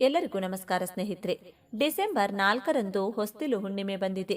ಎಲ್ಲರಿಗೂ ನಮಸ್ಕಾರ ಸ್ನೇಹಿತರೆ. ಡಿಸೆಂಬರ್ ನಾಲ್ಕರಂದು ಹೊಸ್ತಿಲು ಹುಣ್ಣಿಮೆ ಬಂದಿದೆ.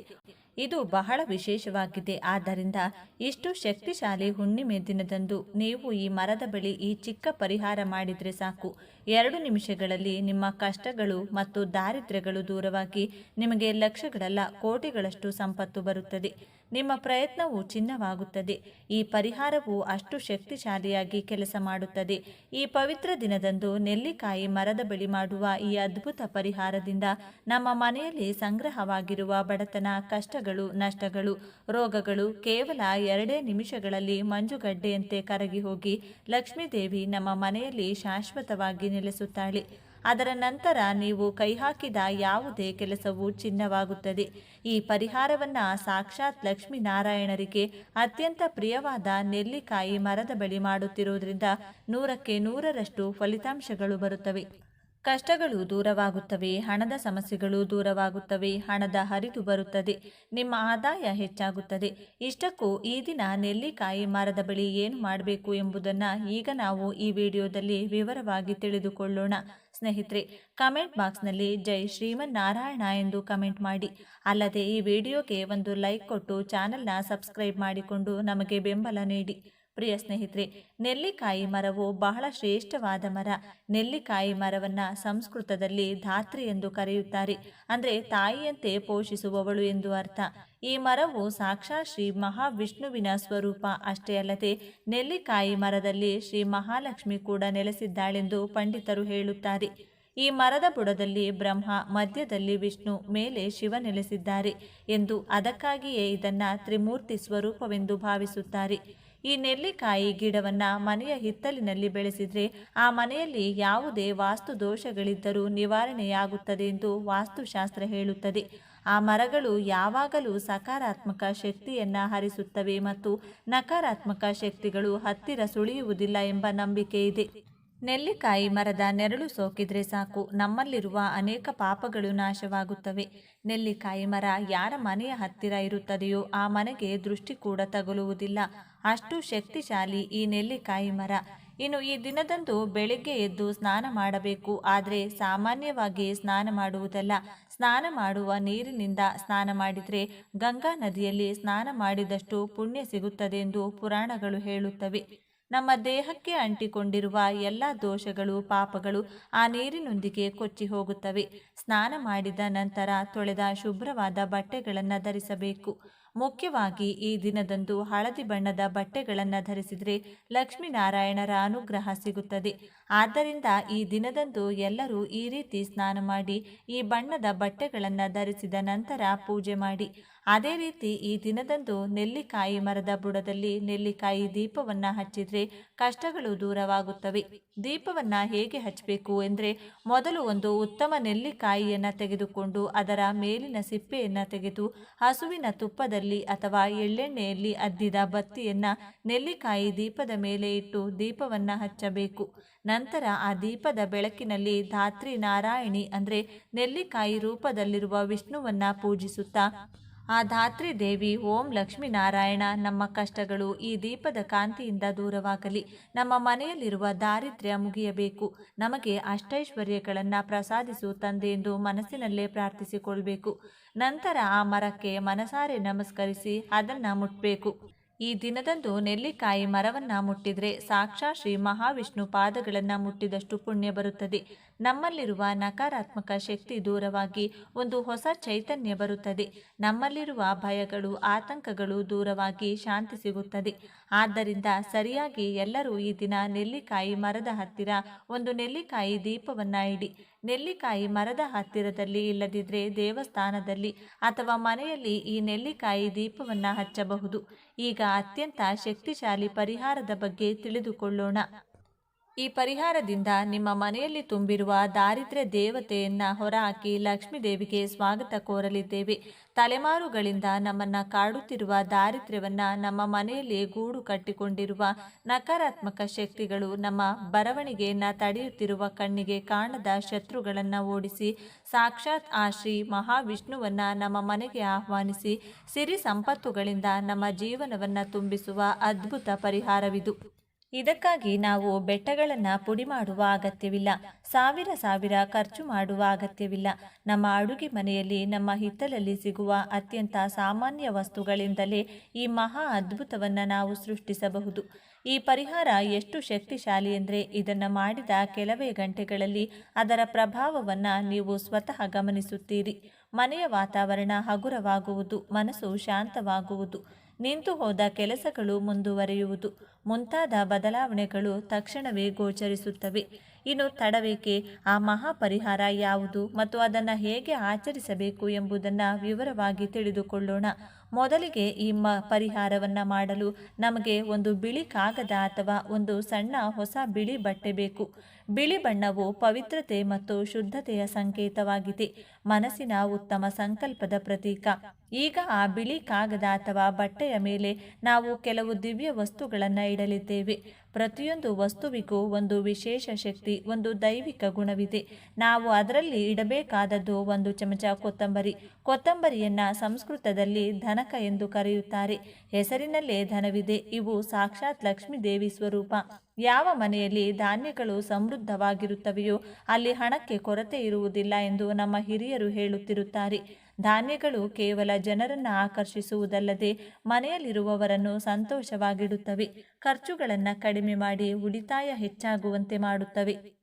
ಇದು ಬಹಳ ವಿಶೇಷವಾಗಿದೆ. ಆದ್ದರಿಂದ ಇಷ್ಟು ಶಕ್ತಿಶಾಲಿ ಹುಣ್ಣಿಮೆ ದಿನದಂದು ನೀವು ಈ ಮರದ ಬಳಿ ಈ ಚಿಕ್ಕ ಪರಿಹಾರ ಮಾಡಿದರೆ ಸಾಕು. ಎರಡು ನಿಮಿಷಗಳಲ್ಲಿ ನಿಮ್ಮ ಕಷ್ಟಗಳು ಮತ್ತು ದಾರಿದ್ರ್ಯಗಳು ದೂರವಾಗಿ ನಿಮಗೆ ಲಕ್ಷಗಳಲ್ಲ ಕೋಟಿಗಳಷ್ಟು ಸಂಪತ್ತು ಬರುತ್ತದೆ. ನಿಮ್ಮ ಪ್ರಯತ್ನವು ಚಿನ್ನವಾಗುತ್ತದೆ. ಈ ಪರಿಹಾರವು ಅಷ್ಟು ಶಕ್ತಿಶಾಲಿಯಾಗಿ ಕೆಲಸ ಮಾಡುತ್ತದೆ. ಈ ಪವಿತ್ರ ದಿನದಂದು ನೆಲ್ಲಿಕಾಯಿ ಮರದ ಬಳಿ ಮಾಡುವ ಈ ಅದ್ಭುತ ಪರಿಹಾರದಿಂದ ನಮ್ಮ ಮನೆಯಲ್ಲಿ ಸಂಗ್ರಹವಾಗಿರುವ ಬಡತನ, ಕಷ್ಟಗಳು, ನಷ್ಟಗಳು, ರೋಗಗಳು ಕೇವಲ ಎರಡೇ ನಿಮಿಷಗಳಲ್ಲಿ ಮಂಜುಗಡ್ಡೆಯಂತೆ ಕರಗಿ ಹೋಗಿ ಲಕ್ಷ್ಮೀದೇವಿ ನಮ್ಮ ಮನೆಯಲ್ಲಿ ಶಾಶ್ವತವಾಗಿ ನೆಲೆಸುತ್ತಾಳೆ. ಅದರ ನಂತರ ನೀವು ಕೈ ಹಾಕಿದ ಯಾವುದೇ ಕೆಲಸವು ಚಿನ್ನವಾಗುತ್ತದೆ. ಈ ಪರಿಹಾರವನ್ನ ಸಾಕ್ಷಾತ್ ಲಕ್ಷ್ಮೀನಾರಾಯಣರಿಗೆ ಅತ್ಯಂತ ಪ್ರಿಯವಾದ ನೆಲ್ಲಿಕಾಯಿ ಮರದ ಬಳಿ ಮಾಡುತ್ತಿರುವುದರಿಂದ ನೂರಕ್ಕೆ ನೂರರಷ್ಟು ಫಲಿತಾಂಶಗಳು ಬರುತ್ತವೆ. ಕಷ್ಟಗಳು ದೂರವಾಗುತ್ತವೆ, ಹಣದ ಸಮಸ್ಯೆಗಳು ದೂರವಾಗುತ್ತವೆ, ಹಣದ ಹರಿದು ಬರುತ್ತದೆ, ನಿಮ್ಮ ಆದಾಯ ಹೆಚ್ಚಾಗುತ್ತದೆ. ಇಷ್ಟಕ್ಕೂ ಈ ದಿನ ನೆಲ್ಲಿಕಾಯಿ ಮರದ ಬಳಿ ಏನು ಮಾಡಬೇಕು ಎಂಬುದನ್ನು ಈಗ ನಾವು ಈ ವಿಡಿಯೋದಲ್ಲಿ ವಿವರವಾಗಿ ತಿಳಿದುಕೊಳ್ಳೋಣ. ಸ್ನೇಹಿತರೆ, ಕಮೆಂಟ್ ಬಾಕ್ಸ್ನಲ್ಲಿ ಜೈ ಶ್ರೀಮನ್ನಾರಾಯಣ ಎಂದು ಕಮೆಂಟ್ ಮಾಡಿ. ಅಲ್ಲದೆ ಈ ವಿಡಿಯೋಗೆ ಒಂದು ಲೈಕ್ ಕೊಟ್ಟು ಚಾನೆಲ್ನ ಸಬ್ಸ್ಕ್ರೈಬ್ ಮಾಡಿಕೊಂಡು ನಮಗೆ ಬೆಂಬಲ ನೀಡಿ. ಪ್ರಿಯ ಸ್ನೇಹಿತರೆ, ನೆಲ್ಲಿಕಾಯಿ ಮರವು ಬಹಳ ಶ್ರೇಷ್ಠವಾದ ಮರ. ನೆಲ್ಲಿಕಾಯಿ ಮರವನ್ನು ಸಂಸ್ಕೃತದಲ್ಲಿ ಧಾತ್ರಿ ಎಂದು ಕರೆಯುತ್ತಾರೆ. ಅಂದರೆ ತಾಯಿಯಂತೆ ಪೋಷಿಸುವವಳು ಎಂದು ಅರ್ಥ. ಈ ಮರವು ಸಾಕ್ಷಾತ್ ಶ್ರೀ ಮಹಾವಿಷ್ಣುವಿನ ಸ್ವರೂಪ ಅಷ್ಟೇ ಅಲ್ಲದೆ, ನೆಲ್ಲಿಕಾಯಿ ಮರದಲ್ಲಿ ಶ್ರೀ ಮಹಾಲಕ್ಷ್ಮಿ ಕೂಡ ನೆಲೆಸಿದ್ದಾಳೆಂದು ಪಂಡಿತರು ಹೇಳುತ್ತಾರೆ. ಈ ಮರದ ಬುಡದಲ್ಲಿ ಬ್ರಹ್ಮ, ಮಧ್ಯದಲ್ಲಿ ವಿಷ್ಣು, ಮೇಲೆ ಶಿವ ನೆಲೆಸಿದ್ದಾರೆ ಎಂದು ಅದಕ್ಕಾಗಿಯೇ ಇದನ್ನ ತ್ರಿಮೂರ್ತಿ ಸ್ವರೂಪವೆಂದು ಭಾವಿಸುತ್ತಾರೆ. ಈ ನೆಲ್ಲಿಕಾಯಿ ಗಿಡವನ್ನ ಮನೆಯ ಹಿತ್ತಲಿನಲ್ಲಿ ಬೆಳೆಸಿದರೆ ಆ ಮನೆಯಲ್ಲಿ ಯಾವುದೇ ವಾಸ್ತು ದೋಷಗಳಿದ್ದರೂ ನಿವಾರಣೆಯಾಗುತ್ತದೆ ಎಂದು ವಾಸ್ತುಶಾಸ್ತ್ರ ಹೇಳುತ್ತದೆ. ಆ ಮರಗಳು ಯಾವಾಗಲೂ ಸಕಾರಾತ್ಮಕ ಶಕ್ತಿಯನ್ನ ಹರಿಸುತ್ತವೆ ಮತ್ತು ನಕಾರಾತ್ಮಕ ಶಕ್ತಿಗಳು ಹತ್ತಿರ ಸುಳಿಯುವುದಿಲ್ಲ ಎಂಬ ನಂಬಿಕೆ ಇದೆ. ನೆಲ್ಲಿಕಾಯಿ ಮರದ ನೆರಳು ಸೋಕಿದ್ರೆ ಸಾಕು. ನಮ್ಮಲ್ಲಿರುವ ಅನೇಕ ಪಾಪಗಳು ನಾಶವಾಗುತ್ತವೆ. ನೆಲ್ಲಿಕಾಯಿ ಮರ ಯಾರ ಮನೆಯ ಹತ್ತಿರ ಇರುತ್ತದೆಯೋ ಆ ಮನೆಗೆ ದೃಷ್ಟಿ ಕೂಡ ತಗುಲುವುದಿಲ್ಲ. ಅಷ್ಟು ಶಕ್ತಿಶಾಲಿ ಈ ನೆಲ್ಲಿಕಾಯಿ ಮರ. ಇನ್ನು ಈ ದಿನದಂದು ಬೆಳಿಗ್ಗೆ ಎದ್ದು ಸ್ನಾನ ಮಾಡಬೇಕು. ಆದರೆ ಸಾಮಾನ್ಯವಾಗಿ ಸ್ನಾನ ಮಾಡುವುದಲ್ಲ. ಸ್ನಾನ ಮಾಡುವ ನೀರಿನಿಂದ ಸ್ನಾನ ಮಾಡಿದರೆ ಗಂಗಾ ನದಿಯಲ್ಲಿ ಸ್ನಾನ ಮಾಡಿದಷ್ಟು ಪುಣ್ಯ ಸಿಗುತ್ತದೆ ಎಂದು ಪುರಾಣಗಳು ಹೇಳುತ್ತವೆ. ನಮ್ಮ ದೇಹಕ್ಕೆ ಅಂಟಿಕೊಂಡಿರುವ ಎಲ್ಲ ದೋಷಗಳು, ಪಾಪಗಳು ಆ ನೀರಿನೊಂದಿಗೆ ಕೊಚ್ಚಿ ಹೋಗುತ್ತವೆ. ಸ್ನಾನ ಮಾಡಿದ ನಂತರ ತೊಳೆದ ಶುಭ್ರವಾದ ಬಟ್ಟೆಗಳನ್ನು ಧರಿಸಬೇಕು. ಮುಖ್ಯವಾಗಿ ಈ ದಿನದಂದು ಹಳದಿ ಬಣ್ಣದ ಬಟ್ಟೆಗಳನ್ನು ಧರಿಸಿದರೆ ಲಕ್ಷ್ಮೀನಾರಾಯಣರ ಅನುಗ್ರಹ ಸಿಗುತ್ತದೆ. ಆದ್ದರಿಂದ ಈ ದಿನದಂದು ಎಲ್ಲರೂ ಈ ರೀತಿ ಸ್ನಾನ ಮಾಡಿ ಈ ಬಣ್ಣದ ಬಟ್ಟೆಗಳನ್ನು ಧರಿಸಿದ ನಂತರ ಪೂಜೆ ಮಾಡಿ. ಅದೇ ರೀತಿ ಈ ದಿನದಂದು ನೆಲ್ಲಿಕಾಯಿ ಮರದ ಬುಡದಲ್ಲಿ ನೆಲ್ಲಿಕಾಯಿ ದೀಪವನ್ನ ಹಚ್ಚಿದ್ರೆ ಕಷ್ಟಗಳು ದೂರವಾಗುತ್ತವೆ. ದೀಪವನ್ನ ಹೇಗೆ ಹಚ್ಚಬೇಕು ಎಂದರೆ ಮೊದಲು ಒಂದು ಉತ್ತಮ ನೆಲ್ಲಿಕಾಯಿಯನ್ನು ತೆಗೆದುಕೊಂಡು ಅದರ ಮೇಲಿನ ಸಿಪ್ಪೆಯನ್ನು ತೆಗೆದು ಹಸುವಿನ ತುಪ್ಪದಲ್ಲಿ ಅಥವಾ ಎಳ್ಳೆಣ್ಣೆಯಲ್ಲಿ ಅದ್ದಿದ ಬತ್ತಿಯನ್ನ ನೆಲ್ಲಿಕಾಯಿ ದೀಪದ ಮೇಲೆ ಇಟ್ಟು ದೀಪವನ್ನ ಹಚ್ಚಬೇಕು. ನಂತರ ಆ ದೀಪದ ಬೆಳಕಿನಲ್ಲಿ ಧಾತ್ರಿ ನಾರಾಯಣಿ ಅಂದರೆ ನೆಲ್ಲಿಕಾಯಿ ರೂಪದಲ್ಲಿರುವ ವಿಷ್ಣುವನ್ನ ಪೂಜಿಸುತ್ತಾ ಆ ಧಾತ್ರಿ ದೇವಿ, ಓಂ ಲಕ್ಷ್ಮೀನಾರಾಯಣ, ನಮ್ಮ ಕಷ್ಟಗಳು ಈ ದೀಪದ ಕಾಂತಿಯಿಂದ ದೂರವಾಗಲಿ. ನಮ್ಮ ಮನೆಯಲ್ಲಿರುವ ದಾರಿದ್ರ್ಯ ಮುಗಿಯಬೇಕು. ನಮಗೆ ಅಷ್ಟೈಶ್ವರ್ಯಗಳನ್ನು ಪ್ರಸಾದಿಸು ತಂದೆ ಎಂದು ಮನಸ್ಸಿನಲ್ಲೇ ಪ್ರಾರ್ಥಿಸಿಕೊಳ್ಬೇಕು. ನಂತರ ಆ ಮರಕ್ಕೆ ಮನಸಾರೆ ನಮಸ್ಕರಿಸಿ ಅದನ್ನು ಮುಟ್ಟಬೇಕು ಈ ದಿನದಂದು ನೆಲ್ಲಿಕಾಯಿ ಮರವನ್ನು ಮುಟ್ಟಿದರೆ ಸಾಕ್ಷಾ ಶ್ರೀ ಮಹಾವಿಷ್ಣು ಪಾದಗಳನ್ನು ಮುಟ್ಟಿದಷ್ಟು ಪುಣ್ಯ ಬರುತ್ತದೆ. ನಮ್ಮಲ್ಲಿರುವ ನಕಾರಾತ್ಮಕ ಶಕ್ತಿ ದೂರವಾಗಿ ಒಂದು ಹೊಸ ಚೈತನ್ಯ ಬರುತ್ತದೆ. ನಮ್ಮಲ್ಲಿರುವ ಭಯಗಳು, ಆತಂಕಗಳು ದೂರವಾಗಿ ಶಾಂತಿ ಸಿಗುತ್ತದೆ. ಆದ್ದರಿಂದ ಸರಿಯಾಗಿ ಎಲ್ಲರೂ ಈ ದಿನ ನೆಲ್ಲಿಕಾಯಿ ಮರದ ಹತ್ತಿರ ಒಂದು ನೆಲ್ಲಿಕಾಯಿ ದೀಪವನ್ನ ಇಡಿ. ನೆಲ್ಲಿಕಾಯಿ ಮರದ ಹತ್ತಿರದಲ್ಲಿ ಇಲ್ಲದಿದ್ದರೆ ದೇವಸ್ಥಾನದಲ್ಲಿ ಅಥವಾ ಮನೆಯಲ್ಲಿ ಈ ನೆಲ್ಲಿಕಾಯಿ ದೀಪವನ್ನ ಹಚ್ಚಬಹುದು. ಈಗ ಅತ್ಯಂತ ಶಕ್ತಿಶಾಲಿ ಪರಿಹಾರದ ಬಗ್ಗೆ ತಿಳಿದುಕೊಳ್ಳೋಣ. ಈ ಪರಿಹಾರದಿಂದ ನಿಮ್ಮ ಮನೆಯಲ್ಲಿ ತುಂಬಿರುವ ದಾರಿದ್ರ್ಯ ದೇವತೆಯನ್ನ ಹೊರಹಾಕಿ ಲಕ್ಷ್ಮೀ ದೇವಿಗೆ ಸ್ವಾಗತ ಕೋರಲಿದ್ದೇವೆ. ತಲೆಮಾರುಗಳಿಂದ ನಮ್ಮನ್ನ ಕಾಡುತ್ತಿರುವ ದಾರಿದ್ರ್ಯವನ್ನ ನಮ್ಮ ಮನೆಯಲ್ಲಿ ಗೂಡು ಕಟ್ಟಿಕೊಂಡಿರುವ ನಕಾರಾತ್ಮಕ ಶಕ್ತಿಗಳು ನಮ್ಮ ಬರವಣಿಗೆಯನ್ನ ತಡೆಯುತ್ತಿರುವ ಕಣ್ಣಿಗೆ ಕಾಣದ ಶತ್ರುಗಳನ್ನ ಓಡಿಸಿ ಸಾಕ್ಷಾತ್ ಆ ಶ್ರೀ ಮಹಾವಿಷ್ಣುವನ್ನ ನಮ್ಮ ಮನೆಗೆ ಆಹ್ವಾನಿಸಿ ಸಿರಿ ಸಂಪತ್ತುಗಳಿಂದ ನಮ್ಮ ಜೀವನವನ್ನ ತುಂಬಿಸುವ ಅದ್ಭುತ ಪರಿಹಾರವಿದು. ಇದಕ್ಕಾಗಿ ನಾವು ಬೆಟ್ಟಗಳನ್ನು ಪುಡಿ ಮಾಡುವ ಅಗತ್ಯವಿಲ್ಲ. ಸಾವಿರ ಸಾವಿರ ಖರ್ಚು ಮಾಡುವ ಅಗತ್ಯವಿಲ್ಲ. ನಮ್ಮ ಅಡುಗೆ ಮನೆಯಲ್ಲಿ, ನಮ್ಮ ಹಿತ್ತಲಲ್ಲಿ ಸಿಗುವ ಅತ್ಯಂತ ಸಾಮಾನ್ಯ ವಸ್ತುಗಳಿಂದಲೇ ಈ ಮಹಾ ಅದ್ಭುತವನ್ನು ನಾವು ಸೃಷ್ಟಿಸಬಹುದು. ಈ ಪರಿಹಾರ ಎಷ್ಟು ಶಕ್ತಿಶಾಲಿ ಎಂದರೆ ಇದನ್ನು ಮಾಡಿದ ಕೆಲವೇ ಗಂಟೆಗಳಲ್ಲಿ ಅದರ ಪ್ರಭಾವವನ್ನು ನೀವು ಸ್ವತಃ ಗಮನಿಸುತ್ತೀರಿ. ಮನೆಯ ವಾತಾವರಣ ಹಗುರವಾಗುವುದು, ಮನಸ್ಸು ಶಾಂತವಾಗುವುದು. ನಿಂತು ಹೋದ ಕೆಲಸಗಳು ಮುಂದುವರಿಯುವುದು. ಮುಂತಾದ ಬದಲಾವಣೆಗಳು ತಕ್ಷಣವೇ ಗೋಚರಿಸುತ್ತವೆ. ಇನ್ನು ತಡವೇಕೆ? ಆ ಮಹಾಪರಿಹಾರ ಯಾವುದು ಮತ್ತು ಅದನ್ನು ಹೇಗೆ ಆಚರಿಸಬೇಕು ಎಂಬುದನ್ನು ವಿವರವಾಗಿ ತಿಳಿದುಕೊಳ್ಳೋಣ. ಮೊದಲಿಗೆ ಈ ಮ ಪರಿಹಾರವನ್ನು ಮಾಡಲು ನಮಗೆ ಒಂದು ಬಿಳಿ ಕಾಗದ ಅಥವಾ ಒಂದು ಸಣ್ಣ ಹೊಸ ಬಿಳಿ ಬಟ್ಟೆ ಬೇಕು. ಬಿಳಿ ಬಣ್ಣವು ಪವಿತ್ರತೆ ಮತ್ತು ಶುದ್ಧತೆಯ ಸಂಕೇತವಾಗಿದೆ. ಮನಸ್ಸಿನ ಉತ್ತಮ ಸಂಕಲ್ಪದ ಪ್ರತೀಕ. ಈಗ ಆ ಬಿಳಿ ಕಾಗದ ಅಥವಾ ಬಟ್ಟೆಯ ಮೇಲೆ ನಾವು ಕೆಲವು ದಿವ್ಯ ವಸ್ತುಗಳನ್ನು ಇಡಲಿದ್ದೇವೆ. ಪ್ರತಿಯೊಂದು ವಸ್ತುವಿಗೂ ಒಂದು ವಿಶೇಷ ಶಕ್ತಿ, ಒಂದು ದೈವಿಕ ಗುಣವಿದೆ. ನಾವು ಅದರಲ್ಲಿ ಇಡಬೇಕಾದದ್ದು ಒಂದು ಚಮಚ ಕೊತ್ತಂಬರಿ. ಕೊತ್ತಂಬರಿಯನ್ನ ಸಂಸ್ಕೃತದಲ್ಲಿ ಧನಕ ಎಂದು ಕರೆಯುತ್ತಾರೆ. ಹೆಸರಿನಲ್ಲೇ ಧನವಿದೆ. ಇವು ಸಾಕ್ಷಾತ್ ಲಕ್ಷ್ಮೀ ದೇವಿ ಸ್ವರೂಪ. ಯಾವ ಮನೆಯಲ್ಲಿ ಧಾನ್ಯಗಳು ಸಮೃದ್ಧವಾಗಿರುತ್ತವೆಯೋ ಅಲ್ಲಿ ಹಣಕ್ಕೆ ಕೊರತೆ ಇರುವುದಿಲ್ಲ ಎಂದು ನಮ್ಮ ಹಿರಿಯರು ಹೇಳುತ್ತಿರುತ್ತಾರೆ. ಧಾನ್ಯಗಳು ಕೇವಲ ಜನರನ್ನು ಆಕರ್ಷಿಸುವುದಲ್ಲದೆ ಮನೆಯಲ್ಲಿರುವವರನ್ನು ಸಂತೋಷವಾಗಿಡುತ್ತವೆ. ಖರ್ಚುಗಳನ್ನು ಕಡಿಮೆ ಮಾಡಿ ಉಳಿತಾಯ ಹೆಚ್ಚಾಗುವಂತೆ ಮಾಡುತ್ತವೆ.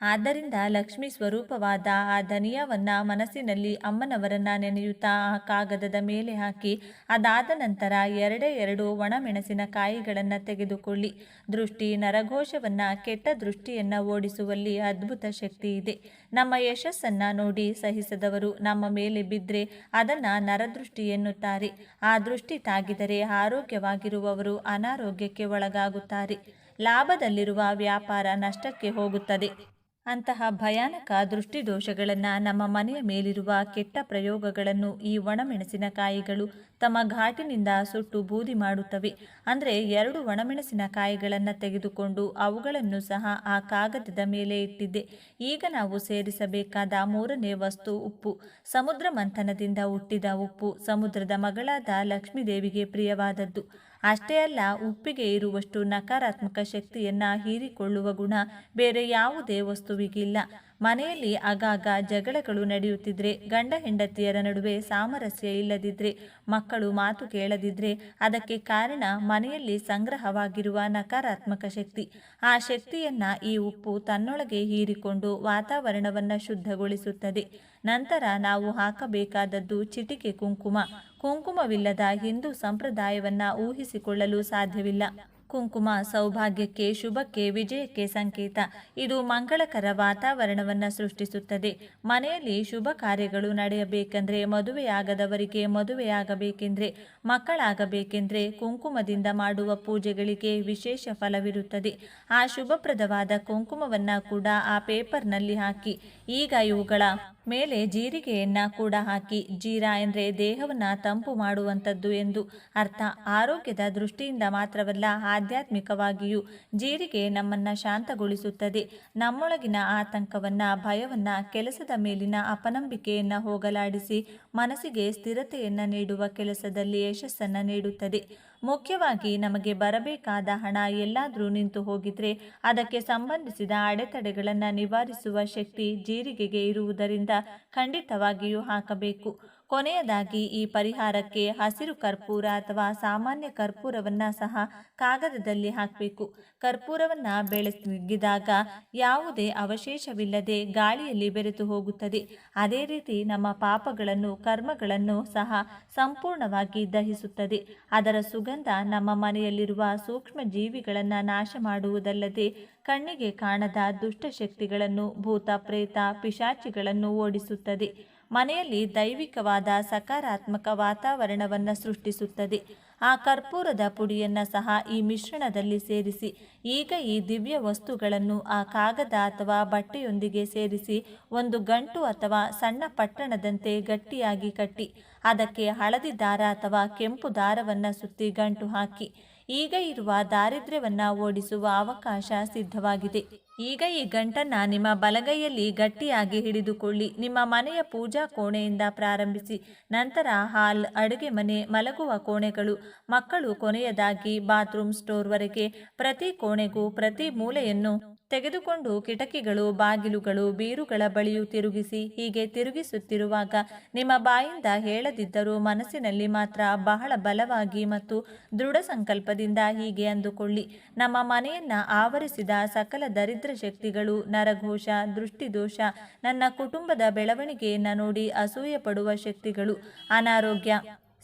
ಆದ್ದರಿಂದ ಲಕ್ಷ್ಮಿ ಸ್ವರೂಪವಾದ ಆ ಧನಿಯವನ್ನ ಮನಸ್ಸಿನಲ್ಲಿ ಅಮ್ಮನವರನ್ನ ನೆನೆಯುತ್ತಾ ಆ ಕಾಗದದ ಮೇಲೆ ಹಾಕಿ, ಅದಾದ ನಂತರ ಎರಡೇ ಎರಡು ಒಣಮೆಣಸಿನಕಾಯಿಗಳನ್ನು ತೆಗೆದುಕೊಳ್ಳಿ. ದೃಷ್ಟಿ ನರಘೋಷವನ್ನು ಕೆಟ್ಟ ದೃಷ್ಟಿಯನ್ನ ಓಡಿಸುವಲ್ಲಿ ಅದ್ಭುತ ಶಕ್ತಿ ಇದೆ. ನಮ್ಮ ಯಶಸ್ಸನ್ನ ನೋಡಿ ಸಹಿಸದವರು ನಮ್ಮ ಮೇಲೆ ಬಿದ್ದರೆ ಅದನ್ನ ನರದೃಷ್ಟಿ ಎನ್ನುತ್ತಾರೆ. ಆ ದೃಷ್ಟಿ ತಾಗಿದರೆ ಆರೋಗ್ಯವಾಗಿರುವವರು ಅನಾರೋಗ್ಯಕ್ಕೆ ಒಳಗಾಗುತ್ತಾರೆ. ಲಾಭದಲ್ಲಿರುವ ವ್ಯಾಪಾರ ನಷ್ಟಕ್ಕೆ ಹೋಗುತ್ತದೆ. ಅಂತಹ ಭಯಾನಕ ದೃಷ್ಟಿದೋಷಗಳನ್ನು ನಮ್ಮ ಮನೆಯ ಮೇಲಿರುವ ಕೆಟ್ಟ ಪ್ರಯೋಗಗಳನ್ನು ಈ ಒಣಮೆಣಸಿನಕಾಯಿಗಳು ತಮ್ಮ ಘಾಟಿನಿಂದ ಸುಟ್ಟು ಬೂದಿ ಮಾಡುತ್ತವೆ. ಅಂದರೆ ಎರಡು ಒಣಮೆಣಸಿನಕಾಯಿಗಳನ್ನು ತೆಗೆದುಕೊಂಡು ಅವುಗಳನ್ನು ಸಹ ಆ ಕಾಗದದ ಮೇಲೆ ಇಟ್ಟಿದ್ದೆ. ಈಗ ನಾವು ಸೇರಿಸಬೇಕಾದ ಮೂರನೇ ವಸ್ತು ಉಪ್ಪು. ಸಮುದ್ರ ಮಂಥನದಿಂದ ಹುಟ್ಟಿದ ಉಪ್ಪು. ಸಮುದ್ರದ ಮಗಳಾದ ಲಕ್ಷ್ಮೀದೇವಿಗೆ ಪ್ರಿಯವಾದದ್ದು. ಅಷ್ಟೇ ಅಲ್ಲ, ಉಪ್ಪಿಗೆ ಇರುವಷ್ಟು ನಕಾರಾತ್ಮಕ ಶಕ್ತಿಯನ್ನ ಹೀರಿಕೊಳ್ಳುವ ಗುಣ ಬೇರೆ ಯಾವುದೇ ವಸ್ತುವಿಗಿಲ್ಲ. ಮನೆಯಲ್ಲಿ ಆಗಾಗ ಜಗಳಗಳು ನಡೆಯುತ್ತಿದ್ರೆ, ಗಂಡ ಹೆಂಡತಿಯರ ನಡುವೆ ಸಾಮರಸ್ಯ ಇಲ್ಲದಿದ್ರೆ, ಮಕ್ಕಳು ಮಾತು ಕೇಳದಿದ್ರೆ ಅದಕ್ಕೆ ಕಾರಣ ಮನೆಯಲ್ಲಿ ಸಂಗ್ರಹವಾಗಿರುವ ನಕಾರಾತ್ಮಕ ಶಕ್ತಿ. ಆ ಶಕ್ತಿಯನ್ನ ಈ ಉಪ್ಪು ತನ್ನೊಳಗೆ ಹೀರಿಕೊಂಡು ವಾತಾವರಣವನ್ನ ಶುದ್ಧಗೊಳಿಸುತ್ತದೆ. ನಂತರ ನಾವು ಹಾಕಬೇಕಾದದ್ದು ಚಿಟಿಕೆ ಕುಂಕುಮ. ಕುಂಕುಮವಿಲ್ಲದ ಹಿಂದೂ ಸಂಪ್ರದಾಯವನ್ನು ಊಹಿಸಿಕೊಳ್ಳಲು ಸಾಧ್ಯವಿಲ್ಲ. ಕುಂಕುಮ ಸೌಭಾಗ್ಯಕ್ಕೆ ಶುಭಕ್ಕೆ ವಿಜಯಕ್ಕೆ ಸಂಕೇತ. ಇದು ಮಂಗಳಕರ ವಾತಾವರಣವನ್ನು ಸೃಷ್ಟಿಸುತ್ತದೆ. ಮನೆಯಲ್ಲಿ ಶುಭ ಕಾರ್ಯಗಳು ನಡೆಯಬೇಕೆಂದ್ರೆ, ಮದುವೆಯಾಗದವರಿಗೆ ಮದುವೆಯಾಗಬೇಕೆಂದ್ರೆ, ಮಕ್ಕಳಾಗಬೇಕೆಂದ್ರೆ ಕುಂಕುಮದಿಂದ ಮಾಡುವ ಪೂಜೆಗಳಿಗೆ ವಿಶೇಷ ಫಲವಿರುತ್ತದೆ. ಆ ಶುಭಪ್ರದವಾದ ಕುಂಕುಮವನ್ನ ಕೂಡ ಆ ಪೇಪರ್ನಲ್ಲಿ ಹಾಕಿ, ಈಗ ಇವುಗಳ ಮೇಲೆ ಜೀರಿಗೆಯನ್ನ ಕೂಡ ಹಾಕಿ, ಜೀರಾ ಎಂದರೆ ದೇಹವನ್ನ ತಂಪು ಮಾಡುವಂಥದ್ದು ಎಂದು ಅರ್ಥ. ಆರೋಗ್ಯದ ದೃಷ್ಟಿಯಿಂದ ಮಾತ್ರವಲ್ಲ ಆಧ್ಯಾತ್ಮಿಕವಾಗಿಯೂ ಜೀರಿಗೆ ನಮ್ಮನ್ನ ಶಾಂತಗೊಳಿಸುತ್ತದೆ. ನಮ್ಮೊಳಗಿನ ಆತಂಕವನ್ನ, ಭಯವನ್ನ, ಕೆಲಸದ ಮೇಲಿನ ಅಪನಂಬಿಕೆಯನ್ನ ಹೋಗಲಾಡಿಸಿ ಮನಸ್ಸಿಗೆ ಸ್ಥಿರತೆಯನ್ನ ನೀಡುವ ಕೆಲಸದಲ್ಲಿ ಯಶಸ್ಸನ್ನ ನೀಡುತ್ತದೆ. ಮುಖ್ಯವಾಗಿ ನಮಗೆ ಬರಬೇಕಾದ ಹಣ ಎಲ್ಲಾದರೂ ನಿಂತು ಹೋಗಿದ್ರೆ ಅದಕ್ಕೆ ಸಂಬಂಧಿಸಿದ ಅಡೆತಡೆಗಳನ್ನು ನಿವಾರಿಸುವ ಶಕ್ತಿ ಜೀರಿಗೆಗೆ ಇರುವುದರಿಂದ ಖಂಡಿತವಾಗಿಯೂ ಹಾಕಬೇಕು. ಕೊನೆಯದಾಗಿ ಈ ಪರಿಹಾರಕ್ಕೆ ಹಸಿರು ಕರ್ಪೂರ ಅಥವಾ ಸಾಮಾನ್ಯ ಕರ್ಪೂರವನ್ನ ಸಹ ಕಾಗದದಲ್ಲಿ ಹಾಕಬೇಕು. ಕರ್ಪೂರವನ್ನ ಬೆಳಗಿದಾಗ ಯಾವುದೇ ಅವಶೇಷವಿಲ್ಲದೆ ಗಾಳಿಯಲ್ಲಿ ಬೆರೆತು ಹೋಗುತ್ತದೆ. ಅದೇ ರೀತಿ ನಮ್ಮ ಪಾಪಗಳನ್ನು, ಕರ್ಮಗಳನ್ನು ಸಹ ಸಂಪೂರ್ಣವಾಗಿ ದಹಿಸುತ್ತದೆ. ಅದರ ಸುಗಂಧ ನಮ್ಮ ಮನೆಯಲ್ಲಿರುವ ಸೂಕ್ಷ್ಮ ಜೀವಿಗಳನ್ನು ನಾಶ ಮಾಡುವುದಲ್ಲದೆ ಕಣ್ಣಿಗೆ ಕಾಣದ ದುಷ್ಟಶಕ್ತಿಗಳನ್ನು ಭೂತ, ಪ್ರೇತ, ಪಿಶಾಚಿಗಳನ್ನು ಓಡಿಸುತ್ತದೆ. ಮನೆಯಲ್ಲಿ ದೈವಿಕವಾದ ಸಕಾರಾತ್ಮಕ ವಾತಾವರಣವನ್ನು ಸೃಷ್ಟಿಸುತ್ತದೆ. ಆ ಕರ್ಪೂರದ ಪುಡಿಯನ್ನು ಸಹ ಈ ಮಿಶ್ರಣದಲ್ಲಿ ಸೇರಿಸಿ, ಈಗ ಈ ದಿವ್ಯ ವಸ್ತುಗಳನ್ನು ಆ ಕಾಗದ ಅಥವಾ ಬಟ್ಟೆಯೊಂದಿಗೆ ಸೇರಿಸಿ ಒಂದು ಗಂಟು ಅಥವಾ ಸಣ್ಣ ಪಟ್ಟಣದಂತೆ ಗಟ್ಟಿಯಾಗಿ ಕಟ್ಟಿ, ಅದಕ್ಕೆ ಹಳದಿ ದಾರ ಅಥವಾ ಕೆಂಪು ದಾರವನ್ನು ಸುತ್ತಿ ಗಂಟು ಹಾಕಿ, ಈಗ ಇರುವ ದಾರಿದ್ರ್ಯವನ್ನು ಓಡಿಸುವ ಅವಕಾಶ ಸಿದ್ಧವಾಗಿದೆ. ಈಗ ಈ ಗಂಟನ್ನ ನಿಮ್ಮ ಬಲಗೈಯಲ್ಲಿ ಗಟ್ಟಿಯಾಗಿ ಹಿಡಿದುಕೊಳ್ಳಿ. ನಿಮ್ಮ ಮನೆಯ ಪೂಜಾ ಕೋಣೆಯಿಂದ ಪ್ರಾರಂಭಿಸಿ. ನಂತರ ಹಾಲ್, ಅಡುಗೆ ಮನೆ, ಮಲಗುವ ಕೋಣೆಗಳು, ಮಕ್ಕಳು ಕೊನೆಯದಾಗಿ ಬಾತ್ರೂಮ್ ಸ್ಟೋರ್ವರೆಗೆ ಪ್ರತಿ ಕೋಣೆಗೂ ಪ್ರತಿ ಮೂಲೆಯನ್ನು ತೆಗೆದುಕೊಂಡು ಕಿಟಕಿಗಳು, ಬಾಗಿಲುಗಳು, ಬೀರುಗಳ ಬಳಿಯೂ ತಿರುಗಿಸಿ, ಹೀಗೆ ತಿರುಗಿಸುತ್ತಿರುವಾಗ ನಿಮ್ಮ ಬಾಯಿಂದ ಹೇಳದಿದ್ದರೂ ಮನಸ್ಸಿನಲ್ಲಿ ಮಾತ್ರ ಬಹಳ ಬಲವಾಗಿ ಮತ್ತು ದೃಢ ಸಂಕಲ್ಪದಿಂದ ಹೀಗೆ ಅಂದುಕೊಳ್ಳಿ. ನಮ್ಮ ಮನೆಯನ್ನ ಆವರಿಸಿದ ಸಕಲ ದರಿದ್ರ ಶಕ್ತಿಗಳು ನರಘೋಷ ದೃಷ್ಟಿದೋಷ ನನ್ನ ಕುಟುಂಬದ ಬೆಳವಣಿಗೆಯನ್ನ ನೋಡಿ ಅಸೂಯೆ ಪಡುವ ಶಕ್ತಿಗಳು ಅನಾರೋಗ್ಯ.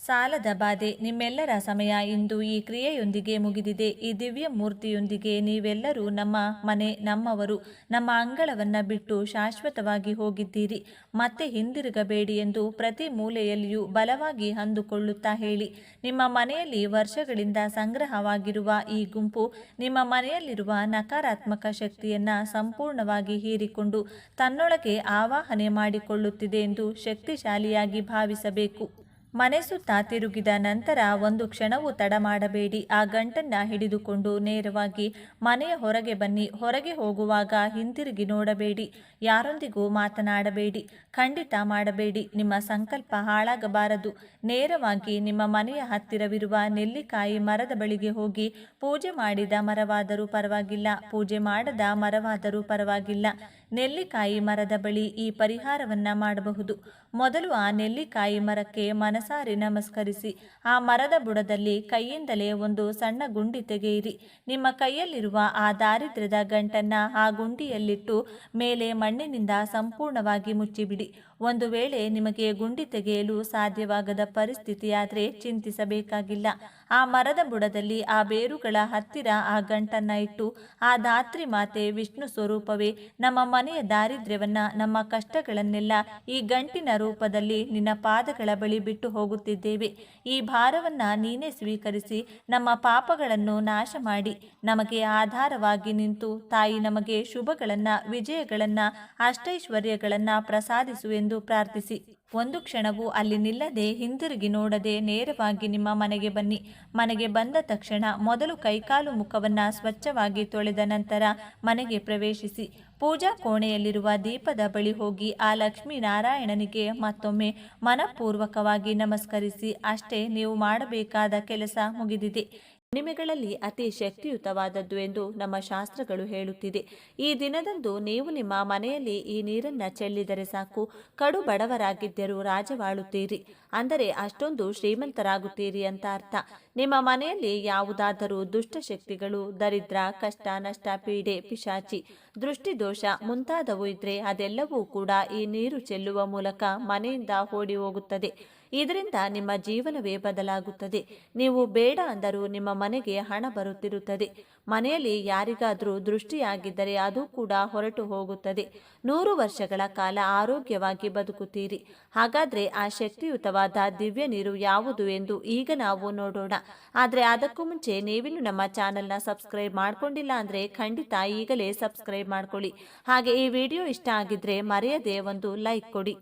ಸಾಲದ ಬಾಧೆ. ನಿಮ್ಮೆಲ್ಲರ ಸಮಯ ಇಂದು ಈ ಕ್ರಿಯೆಯೊಂದಿಗೆ ಮುಗಿದಿದೆ. ಈ ದಿವ್ಯ ಮೂರ್ತಿಯೊಂದಿಗೆ ನೀವೆಲ್ಲರೂ ನಮ್ಮ ಮನೆ, ನಮ್ಮವರು, ನಮ್ಮ ಅಂಗಳವನ್ನು ಬಿಟ್ಟು ಶಾಶ್ವತವಾಗಿ ಹೋಗಿದ್ದೀರಿ. ಮತ್ತೆ ಹಿಂದಿರುಗಬೇಡಿ ಎಂದು ಪ್ರತಿ ಮೂಲೆಯಲ್ಲಿಯೂ ಬಲವಾಗಿ ಅಂದುಕೊಳ್ಳುತ್ತಾ ಹೇಳಿ. ನಿಮ್ಮ ಮನೆಯಲ್ಲಿ ವರ್ಷಗಳಿಂದ ಸಂಗ್ರಹವಾಗಿರುವ ಈ ಗುಂಪು ನಿಮ್ಮ ಮನೆಯಲ್ಲಿರುವ ನಕಾರಾತ್ಮಕ ಶಕ್ತಿಯನ್ನು ಸಂಪೂರ್ಣವಾಗಿ ಹೀರಿಕೊಂಡು ತನ್ನೊಳಗೆ ಆವಾಹನೆ ಮಾಡಿಕೊಳ್ಳುತ್ತಿದೆ ಎಂದು ಶಕ್ತಿಶಾಲಿಯಾಗಿ ಭಾವಿಸಬೇಕು. ಮನೆ ಸುತ್ತ ತಿರುಗಿದ ನಂತರ ಒಂದು ಕ್ಷಣವೂ ತಡ ಮಾಡಬೇಡಿ. ಆ ಗಂಟನ್ನ ಹಿಡಿದುಕೊಂಡು ನೇರವಾಗಿ ಮನೆಯ ಹೊರಗೆ ಬನ್ನಿ. ಹೊರಗೆ ಹೋಗುವಾಗ ಹಿಂತಿರುಗಿ ನೋಡಬೇಡಿ. ಯಾರೊಂದಿಗೂ ಮಾತನಾಡಬೇಡಿ. ಖಂಡಿತ ಮಾಡಬೇಡಿ. ನಿಮ್ಮ ಸಂಕಲ್ಪ ಹಾಳಾಗಬಾರದು. ನೇರವಾಗಿ ನಿಮ್ಮ ಮನೆಯ ಹತ್ತಿರವಿರುವ ನೆಲ್ಲಿಕಾಯಿ ಮರದ ಬಳಿಗೆ ಹೋಗಿ ಪೂಜೆ ಮಾಡಿದ ಮರವಾದರೂ ಪರವಾಗಿಲ್ಲ. ಪೂಜೆ ಮಾಡದ ಮರವಾದರೂ ಪರವಾಗಿಲ್ಲ. ನೆಲ್ಲಿಕಾಯಿ ಮರದ ಬಳಿ ಈ ಪರಿಹಾರವನ್ನ ಮಾಡಬಹುದು. ಮೊದಲು ಆ ನೆಲ್ಲಿಕಾಯಿ ಮರಕ್ಕೆ ಮನಸಾರಿ ನಮಸ್ಕರಿಸಿ. ಆ ಮರದ ಬುಡದಲ್ಲಿ ಕೈಯಿಂದಲೇ ಒಂದು ಸಣ್ಣ ಗುಂಡಿ ತೆಗೆಯಿರಿ. ನಿಮ್ಮ ಕೈಯಲ್ಲಿರುವ ಆ ದಾರಿದ್ರ್ಯದ ಗಂಟನ್ನ ಆ ಗುಂಡಿಯಲ್ಲಿಟ್ಟು ಮೇಲೆ ಮಣ್ಣಿನಿಂದ ಸಂಪೂರ್ಣವಾಗಿ ಮುಚ್ಚಿಬಿಡಿ. ಒಂದು ವೇಳೆ ನಿಮಗೆ ಗುಂಡಿ ತೆಗೆಯಲು ಸಾಧ್ಯವಾಗದ ಪರಿಸ್ಥಿತಿಯಾದರೆ ಚಿಂತಿಸಬೇಕಾಗಿಲ್ಲ. ಆ ಮರದ ಬುಡದಲ್ಲಿ ಆ ಬೇರುಗಳ ಹತ್ತಿರ ಆ ಗಂಟನ್ನ ಇಟ್ಟು, ಆ ಧಾತ್ರಿ ಮಾತೆ ವಿಷ್ಣು ಸ್ವರೂಪವೇ, ನಮ್ಮ ಮನೆಯ ದಾರಿದ್ರ್ಯವನ್ನ, ನಮ್ಮ ಕಷ್ಟಗಳನ್ನೆಲ್ಲ ಈ ಗಂಟಿನ ರೂಪದಲ್ಲಿ ನಿನ್ನ ಪಾದಗಳ ಬಳಿ ಬಿಟ್ಟು ಹೋಗುತ್ತಿದ್ದೇವೆ. ಈ ಭಾರವನ್ನ ನೀನೇ ಸ್ವೀಕರಿಸಿ, ನಮ್ಮ ಪಾಪಗಳನ್ನು ನಾಶ ಮಾಡಿ ನಮಗೆ ಆಧಾರವಾಗಿ ನಿಂತು ತಾಯಿ ನಮಗೆ ಶುಭಗಳನ್ನ, ವಿಜಯಗಳನ್ನ, ಅಷ್ಟೈಶ್ವರ್ಯಗಳನ್ನ ಪ್ರಸಾದಿಸು ಎಂದು ಪ್ರಾರ್ಥಿಸಿ. ಒಂದು ಕ್ಷಣವೂ ಅಲ್ಲಿ ನಿಲ್ಲದೆ ಹಿಂದಿರುಗಿ ನೋಡದೆ ನೇರವಾಗಿ ನಿಮ್ಮ ಮನೆಗೆ ಬನ್ನಿ. ಮನೆಗೆ ಬಂದ ತಕ್ಷಣ ಮೊದಲು ಕೈಕಾಲು ಮುಖವನ್ನ ಸ್ವಚ್ಛವಾಗಿ ತೊಳೆದ ನಂತರ ಮನೆಗೆ ಪ್ರವೇಶಿಸಿ. ಪೂಜಾ ಕೋಣೆಯಲ್ಲಿರುವ ದೀಪದ ಬಳಿ ಹೋಗಿ ಆ ಲಕ್ಷ್ಮೀ ನಾರಾಯಣನಿಗೆ ಮತ್ತೊಮ್ಮೆ ಮನಪೂರ್ವಕವಾಗಿ ನಮಸ್ಕರಿಸಿ, ಅಷ್ಟೇ, ನೀವು ಮಾಡಬೇಕಾದ ಕೆಲಸ ಮುಗಿದಿದೆ. ಹುಣ್ಣಿಮೆಗಳಲ್ಲಿ ಅತಿ ಶಕ್ತಿಯುತವಾದದ್ದು ಎಂದು ನಮ್ಮ ಶಾಸ್ತ್ರಗಳು ಹೇಳುತ್ತಿದೆ. ಈ ದಿನದಂದು ನೀವು ನಿಮ್ಮ ಮನೆಯಲ್ಲಿ ಈ ನೀರನ್ನ ಚೆಲ್ಲಿದರೆ ಸಾಕು. ಕಡು ಬಡವರಾಗಿದ್ದರೂ ರಾಜವಾಳುತ್ತೀರಿ. ಅಂದರೆ ಅಷ್ಟೊಂದು ಶ್ರೀಮಂತರಾಗುತ್ತೀರಿ ಅಂತ ಅರ್ಥ. ನಿಮ್ಮ ಮನೆಯಲ್ಲಿ ಯಾವುದಾದರೂ ದುಷ್ಟಶಕ್ತಿಗಳು ದರಿದ್ರ, ಕಷ್ಟ, ನಷ್ಟ, ಪೀಡೆ, ಪಿಶಾಚಿ, ದೃಷ್ಟಿದೋಷ ಮುಂತಾದವು ಇದ್ರೆ ಅದೆಲ್ಲವೂ ಕೂಡ ಈ ನೀರು ಚೆಲ್ಲುವ ಮೂಲಕ ಮನೆಯಿಂದ ಓಡಿ ಹೋಗುತ್ತದೆ. ಇದರಿಂದ ನಿಮ್ಮ ಜೀವನವೇ ಬದಲಾಗುತ್ತದೆ. ನೀವು ಬೇಡ ಅಂದರೂ ನಿಮ್ಮ ಮನೆಗೆ ಹಣ ಬರುತ್ತಿರುತ್ತದೆ. ಮನೆಯಲ್ಲಿ ಯಾರಿಗಾದರೂ ದೃಷ್ಟಿಯಾಗಿದ್ದರೆ ಅದು ಕೂಡ ಹೊರಟು ಹೋಗುತ್ತದೆ. ನೂರು ವರ್ಷಗಳ ಕಾಲ ಆರೋಗ್ಯವಾಗಿ ಬದುಕುತ್ತೀರಿ. ಹಾಗಾದ್ರೆ ಆ ಶಕ್ತಿಯುತವಾದ ದಿವ್ಯ ನೀರು ಯಾವುದು ಎಂದು ಈಗ ನಾವು ನೋಡೋಣ. ಆದರೆ ಅದಕ್ಕೂ ಮುಂಚೆ ನೀವಿನ್ನು ನಮ್ಮ ಚಾನೆಲ್ನ ಸಬ್ಸ್ಕ್ರೈಬ್ ಮಾಡ್ಕೊಂಡಿಲ್ಲ ಅಂದರೆ ಖಂಡಿತ ಈಗಲೇ ಸಬ್ಸ್ಕ್ರೈಬ್ ಮಾಡ್ಕೊಳ್ಳಿ. ಹಾಗೆ ಈ ವಿಡಿಯೋ ಇಷ್ಟ ಆಗಿದ್ರೆ ಮರೆಯದೆ ಒಂದು ಲೈಕ್ ಕೊಡಿ.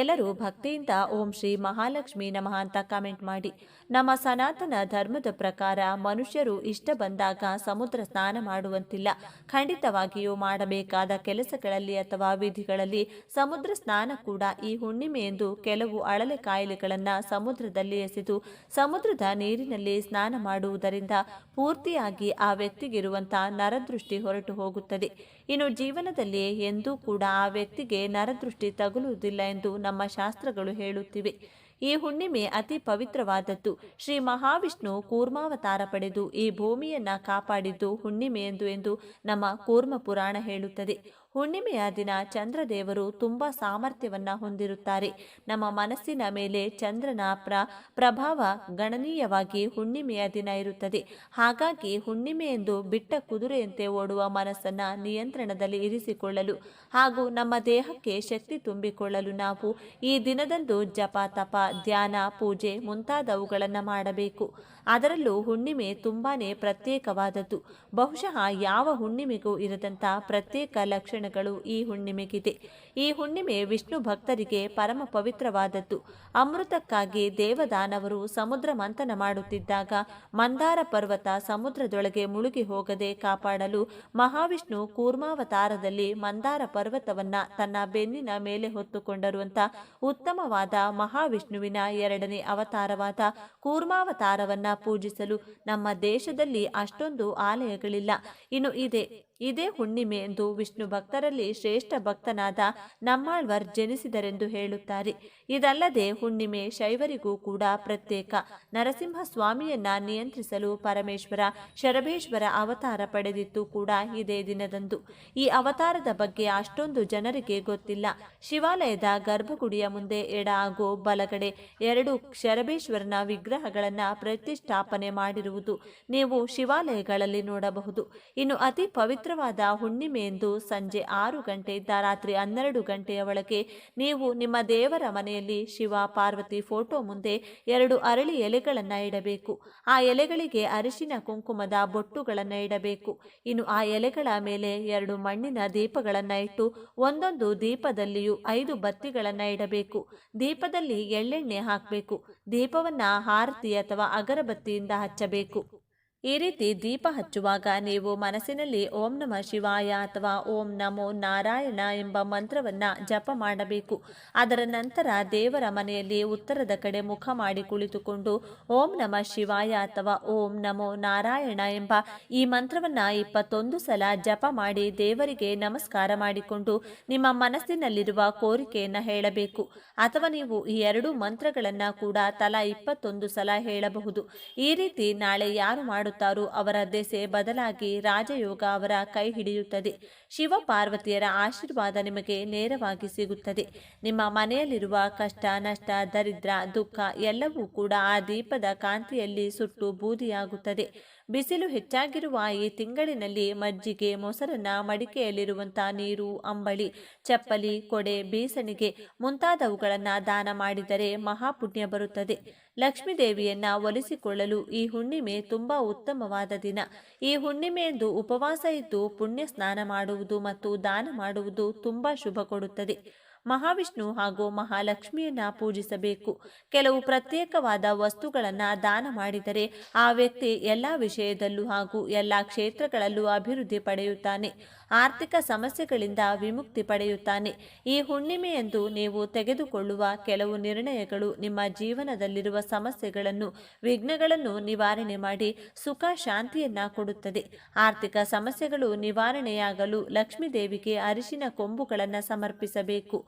ಎಲ್ಲರೂ ಭಕ್ತಿಯಿಂದ ಓಂ ಶ್ರೀ ಮಹಾಲಕ್ಷ್ಮಿ ನಮಃ ಅಂತ ಕಾಮೆಂಟ್ ಮಾಡಿ. ನಮ್ಮ ಸನಾತನ ಧರ್ಮದ ಪ್ರಕಾರ ಮನುಷ್ಯರು ಇಷ್ಟ ಬಂದಾಗ ಸಮುದ್ರ ಸ್ನಾನ ಮಾಡುವಂತಿಲ್ಲ. ಖಂಡಿತವಾಗಿಯೂ ಮಾಡಬೇಕಾದ ಕೆಲಸಗಳಲ್ಲಿ ಅಥವಾ ವಿಧಿಗಳಲ್ಲಿ ಸಮುದ್ರ ಸ್ನಾನ ಕೂಡ ಈ ಹುಣ್ಣಿಮೆ ಎಂದು ಕೆಲವು ಅಳಲೆ ಕಾಯಿಲೆಗಳನ್ನು ಸಮುದ್ರದಲ್ಲಿ ಎಸೆದು ಸಮುದ್ರದ ನೀರಿನಲ್ಲಿ ಸ್ನಾನ ಮಾಡುವುದರಿಂದ ಪೂರ್ತಿಯಾಗಿ ಆ ವ್ಯಕ್ತಿಗಿರುವಂತಹ ನರದೃಷ್ಟಿ ಹೊರಟು ಹೋಗುತ್ತದೆ. ಇನ್ನು ಜೀವನದಲ್ಲಿ ಎಂದೂ ಕೂಡ ಆ ವ್ಯಕ್ತಿಗೆ ನರದೃಷ್ಟಿ ತಗುಲುವುದಿಲ್ಲ ಎಂದು ನಮ್ಮ ಶಾಸ್ತ್ರಗಳು ಹೇಳುತ್ತಿವೆ. ಈ ಹುಣ್ಣಿಮೆ ಅತಿ ಪವಿತ್ರವಾದದ್ದು. ಶ್ರೀ ಮಹಾವಿಷ್ಣು ಕೂರ್ಮಾವತಾರ ಪಡೆದು ಈ ಭೂಮಿಯನ್ನ ಕಾಪಾಡಿದ್ದು ಹುಣ್ಣಿಮೆ ಎಂದು ನಮ್ಮ ಕೂರ್ಮ ಪುರಾಣ ಹೇಳುತ್ತದೆ. ಹುಣ್ಣಿಮೆಯ ದಿನ ಚಂದ್ರದೇವರು ತುಂಬ ಸಾಮರ್ಥ್ಯವನ್ನ ಹೊಂದಿರುತ್ತಾರೆ. ನಮ್ಮ ಮನಸ್ಸಿನ ಮೇಲೆ ಚಂದ್ರನ ಪ್ರ, ಪ್ರಭಾವ ಗಣನೀಯವಾಗಿ ಹುಣ್ಣಿಮೆಯ ದಿನ ಇರುತ್ತದೆ. ಹಾಗಾಗಿ ಹುಣ್ಣಿಮೆ ಎಂದು ಬಿಟ್ಟ ಕುದುರೆಯಂತೆ ಓಡುವ ಮನಸ್ಸನ್ನು ನಿಯಂತ್ರಣದಲ್ಲಿ ಇರಿಸಿಕೊಳ್ಳಲು ಹಾಗೂ ನಮ್ಮ ದೇಹಕ್ಕೆ ಶಕ್ತಿ ತುಂಬಿಕೊಳ್ಳಲು ನಾವು ಈ ದಿನದಂದು ಜಪ, ತಪ, ಧ್ಯಾನ, ಪೂಜೆ ಮುಂತಾದವುಗಳನ್ನು ಮಾಡಬೇಕು. ಅದರಲ್ಲೂ ಹುಣ್ಣಿಮೆ ತುಂಬಾನೇ ಪ್ರತ್ಯೇಕವಾದದ್ದು. ಬಹುಶಃ ಯಾವ ಹುಣ್ಣಿಮೆಗೂ ಇರದಂಥ ಪ್ರತ್ಯೇಕ ಲಕ್ಷಣಗಳು ಈ ಹುಣ್ಣಿಮೆಗಿದೆ. ಈ ಹುಣ್ಣಿಮೆ ವಿಷ್ಣು ಭಕ್ತರಿಗೆ ಪರಮ ಪವಿತ್ರವಾದದ್ದು. ಅಮೃತಕ್ಕಾಗಿ ದೇವದಾನವರು ಸಮುದ್ರ ಮಂಥನ ಮಾಡುತ್ತಿದ್ದಾಗ ಮಂದಾರ ಪರ್ವತ ಸಮುದ್ರದೊಳಗೆ ಮುಳುಗಿ ಹೋಗದೆ ಕಾಪಾಡಲು ಮಹಾವಿಷ್ಣು ಕೂರ್ಮಾವತಾರದಲ್ಲಿ ಮಂದಾರ ಪರ್ವತವನ್ನ ತನ್ನ ಬೆನ್ನಿನ ಮೇಲೆ ಹೊತ್ತುಕೊಂಡರು ಅಂತ ಉತ್ತಮವಾದ ಮಹಾವಿಷ್ಣುವಿನ ಎರಡನೇ ಅವತಾರವಾದ ಕೂರ್ಮಾವತಾರವನ್ನ ಪೂಜಿಸಲು ನಮ್ಮ ದೇಶದಲ್ಲಿ ಅಷ್ಟೊಂದು ಆಲಯಗಳಿಲ್ಲ. ಇನ್ನು ಇದೆ. ಇದೇ ಹುಣ್ಣಿಮೆ ಎಂದು ವಿಷ್ಣು ಭಕ್ತರಲ್ಲಿ ಶ್ರೇಷ್ಠ ಭಕ್ತನಾದ ನಮ್ಮಾಳ್ವರ್ ಜನಿಸಿದರೆಂದು ಹೇಳುತ್ತಾರೆ. ಇದಲ್ಲದೆ ಹುಣ್ಣಿಮೆ ಶೈವರಿಗೂ ಕೂಡ ಪ್ರತ್ಯೇಕ. ನರಸಿಂಹ ಸ್ವಾಮಿಯನ್ನ ನಿಯಂತ್ರಿಸಲು ಪರಮೇಶ್ವರ ಶರಭೇಶ್ವರ ಅವತಾರ ಪಡೆದಿತ್ತು ಕೂಡ ಇದೇ ದಿನದಂದು. ಈ ಅವತಾರದ ಬಗ್ಗೆ ಅಷ್ಟೊಂದು ಜನರಿಗೆ ಗೊತ್ತಿಲ್ಲ. ಶಿವಾಲಯದ ಗರ್ಭಗುಡಿಯ ಮುಂದೆ ಎಡ ಹಾಗೂ ಬಲಗಡೆ ಎರಡು ಶರಭೇಶ್ವರನ ವಿಗ್ರಹಗಳನ್ನ ಪ್ರತಿಷ್ಠಾಪನೆ ಮಾಡಿರುವುದು ನೀವು ಶಿವಾಲಯಗಳಲ್ಲಿ ನೋಡಬಹುದು. ಇನ್ನು ಅತಿ ಪವಿತ್ರವಾದ ಹುಣ್ಣಿಮೆಯಂದು ಸಂಜೆ ಆರು ಗಂಟೆಯಿಂದ ರಾತ್ರಿ ಹನ್ನೆರಡು ಗಂಟೆಯ ಒಳಗೆ ನೀವು ನಿಮ್ಮ ದೇವರ ಮನೆಯಲ್ಲಿ ಶಿವ, ಪಾರ್ವತಿ ಫೋಟೋ ಮುಂದೆ ಎರಡು ಅರಳಿ ಎಲೆಗಳನ್ನು ಇಡಬೇಕು. ಆ ಎಲೆಗಳಿಗೆ ಅರಿಶಿನ, ಕುಂಕುಮದ ಬೊಟ್ಟುಗಳನ್ನು ಇಡಬೇಕು. ಇನ್ನು ಆ ಎಲೆಗಳ ಮೇಲೆ ಎರಡು ಮಣ್ಣಿನ ದೀಪಗಳನ್ನು ಇಟ್ಟು ಒಂದೊಂದು ದೀಪದಲ್ಲಿಯೂ ಐದು ಬತ್ತಿಗಳನ್ನು ಇಡಬೇಕು. ದೀಪದಲ್ಲಿ ಎಳ್ಳೆಣ್ಣೆ ಹಾಕಬೇಕು. ದೀಪವನ್ನು ಹಾರತಿ ಅಥವಾ ಅಗರಬತ್ತಿಯಿಂದ ಹಚ್ಚಬೇಕು. ಈ ರೀತಿ ದೀಪ ಹಚ್ಚುವಾಗ ನೀವು ಮನಸ್ಸಿನಲ್ಲಿ ಓಂ ನಮ ಶಿವಾಯ ಅಥವಾ ಓಂ ನಮೋ ನಾರಾಯಣ ಎಂಬ ಮಂತ್ರವನ್ನು ಜಪ ಮಾಡಬೇಕು. ಅದರ ನಂತರ ದೇವರ ಮನೆಯಲ್ಲಿ ಉತ್ತರದ ಕಡೆ ಮುಖ ಮಾಡಿ ಕುಳಿತುಕೊಂಡು ಓಂ ನಮ ಶಿವಾಯ ಅಥವಾ ಓಂ ನಮೋ ನಾರಾಯಣ ಎಂಬ ಈ ಮಂತ್ರವನ್ನು ಇಪ್ಪತ್ತೊಂದು ಸಲ ಜಪ ಮಾಡಿ ದೇವರಿಗೆ ನಮಸ್ಕಾರ ಮಾಡಿಕೊಂಡು ನಿಮ್ಮ ಮನಸ್ಸಿನಲ್ಲಿರುವ ಕೋರಿಕೆಯನ್ನು ಹೇಳಬೇಕು. ಅಥವಾ ನೀವು ಈ ಎರಡು ಮಂತ್ರಗಳನ್ನು ಕೂಡ ತಲಾ ಇಪ್ಪತ್ತೊಂದು ಸಲ ಹೇಳಬಹುದು. ಈ ರೀತಿ ನಾಳೆ ಯಾರು ಮಾಡುತ್ತಾರೋ ಅವರ ದೆಸೆ ಬದಲಾಗಿ ರಾಜಯೋಗ ಅವರ ಕೈ ಹಿಡಿಯುತ್ತದೆ. ಶಿವ ಪಾರ್ವತಿಯರ ಆಶೀರ್ವಾದ ನಿಮಗೆ ನೇರವಾಗಿ ಸಿಗುತ್ತದೆ. ನಿಮ್ಮ ಮನೆಯಲ್ಲಿರುವ ಕಷ್ಟ, ನಷ್ಟ, ದರಿದ್ರ, ದುಃಖ ಎಲ್ಲವೂ ಕೂಡ ಆ ದೀಪದ ಕಾಂತಿಯಲ್ಲಿ ಸುಟ್ಟು ಬೂದಿಯಾಗುತ್ತದೆ. ಬಿಸಿಲು ಹೆಚ್ಚಾಗಿರುವ ಈ ತಿಂಗಳಿನಲ್ಲಿ ಮಜ್ಜಿಗೆ, ಮೊಸರನ್ನ ಮಡಿಕೆಯಲ್ಲಿರುವಂತಹ ನೀರು, ಅಂಬಳಿ, ಚಪ್ಪಲಿ, ಕೊಡೆ, ಬೀಸಣಿಗೆ ಮುಂತಾದವುಗಳನ್ನು ದಾನ ಮಾಡಿದರೆ ಮಹಾಪುಣ್ಯ ಬರುತ್ತದೆ. ಲಕ್ಷ್ಮೀದೇವಿಯನ್ನ ಒಲಿಸಿಕೊಳ್ಳಲು ಈ ಹುಣ್ಣಿಮೆ ತುಂಬಾ ಉತ್ತಮವಾದ ದಿನ. ಈ ಹುಣ್ಣಿಮೆಯಂದು ಉಪವಾಸ ಇದ್ದು ಪುಣ್ಯ ಸ್ನಾನ ಮಾಡುವುದು ಮತ್ತು ದಾನ ಮಾಡುವುದು ತುಂಬಾ ಶುಭ ಕೊಡುತ್ತದೆ. ಮಹಾವಿಷ್ಣು ಹಾಗೂ ಮಹಾಲಕ್ಷ್ಮಿಯನ್ನ ಪೂಜಿಸಬೇಕು. ಕೆಲವು ಪ್ರತ್ಯೇಕವಾದ ವಸ್ತುಗಳನ್ನು ದಾನ ಮಾಡಿದರೆ ಆ ವ್ಯಕ್ತಿ ಎಲ್ಲ ವಿಷಯದಲ್ಲೂ ಹಾಗೂ ಎಲ್ಲ ಕ್ಷೇತ್ರಗಳಲ್ಲೂ ಅಭಿವೃದ್ಧಿ ಪಡೆಯುತ್ತಾನೆ. ಆರ್ಥಿಕ ಸಮಸ್ಯೆಗಳಿಂದ ವಿಮುಕ್ತಿ ಪಡೆಯುತ್ತಾನೆ. ಈ ಹುಣ್ಣಿಮೆಯಂದು ನೀವು ತೆಗೆದುಕೊಳ್ಳುವ ಕೆಲವು ನಿರ್ಣಯಗಳು ನಿಮ್ಮ ಜೀವನದಲ್ಲಿರುವ ಸಮಸ್ಯೆಗಳನ್ನು, ವಿಘ್ನಗಳನ್ನು ನಿವಾರಣೆ ಮಾಡಿ ಸುಖ ಶಾಂತಿಯನ್ನ ಕೊಡುತ್ತದೆ. ಆರ್ಥಿಕ ಸಮಸ್ಯೆಗಳು ನಿವಾರಣೆಯಾಗಲು ಲಕ್ಷ್ಮೀದೇವಿಗೆ ಅರಿಶಿನ ಕೊಂಬುಗಳನ್ನು ಸಮರ್ಪಿಸಬೇಕು.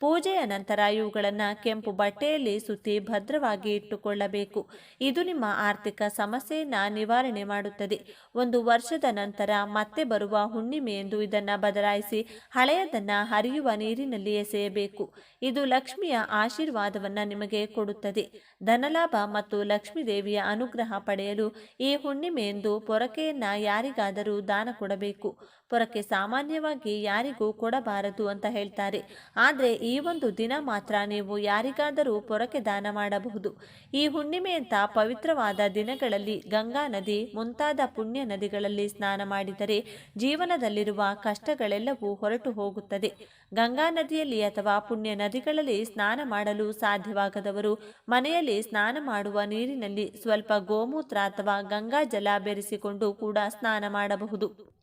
ಪೂಜೆಯ ನಂತರ ಇವುಗಳನ್ನು ಕೆಂಪು ಬಟ್ಟೆಯಲ್ಲಿ ಸುತ್ತಿ ಭದ್ರವಾಗಿ ಇಟ್ಟುಕೊಳ್ಳಬೇಕು. ಇದು ನಿಮ್ಮ ಆರ್ಥಿಕ ಸಮಸ್ಯೆಯನ್ನ ನಿವಾರಣೆ ಮಾಡುತ್ತದೆ. ಒಂದು ವರ್ಷದ ನಂತರ ಮತ್ತೆ ಬರುವ ಹುಣ್ಣಿಮೆಯೆಂದು ಇದನ್ನು ಬದಲಾಯಿಸಿ ಹಳೆಯದನ್ನು ಹರಿಯುವ ನೀರಿನಲ್ಲಿ ಎಸೆಯಬೇಕು. ಇದು ಲಕ್ಷ್ಮಿಯ ಆಶೀರ್ವಾದವನ್ನು ನಿಮಗೆ ಕೊಡುತ್ತದೆ. ಧನಲಾಭ ಮತ್ತು ಲಕ್ಷ್ಮೀ ದೇವಿಯ ಅನುಗ್ರಹ ಪಡೆಯಲು ಈ ಹುಣ್ಣಿಮೆಯೆಂದು ಪೊರಕೆಯನ್ನು ಯಾರಿಗಾದರೂ ದಾನ ಕೊಡಬೇಕು. ಪೊರಕೆ ಸಾಮಾನ್ಯವಾಗಿ ಯಾರಿಗೂ ಕೊಡಬಾರದು ಅಂತ ಹೇಳ್ತಾರೆ. ಆದರೆ ಒಂದು ದಿನ ಮಾತ್ರ ನೀವು ಯಾರಿಗಾದರೂ ಪೊರಕೆ ದಾನ ಮಾಡಬಹುದು. ಈ ಹುಣ್ಣಿಮೆಯಂಥ ಪವಿತ್ರವಾದ ದಿನಗಳಲ್ಲಿ ಗಂಗಾ ನದಿ ಮುಂತಾದ ಪುಣ್ಯ ನದಿಗಳಲ್ಲಿ ಸ್ನಾನ ಮಾಡಿದರೆ ಜೀವನದಲ್ಲಿರುವ ಕಷ್ಟಗಳೆಲ್ಲವೂ ಹೊರಟು ಹೋಗುತ್ತದೆ. ಗಂಗಾ ನದಿಯಲ್ಲಿ ಅಥವಾ ಪುಣ್ಯ ನದಿಗಳಲ್ಲಿ ಸ್ನಾನ ಮಾಡಲು ಸಾಧ್ಯವಾಗದವರು ಮನೆಯಲ್ಲಿ ಸ್ನಾನ ಮಾಡುವ ನೀರಿನಲ್ಲಿ ಸ್ವಲ್ಪ ಗೋಮೂತ್ರ ಅಥವಾ ಗಂಗಾ ಜಲ ಬೆರೆಸಿಕೊಂಡು ಕೂಡ ಸ್ನಾನ ಮಾಡಬಹುದು.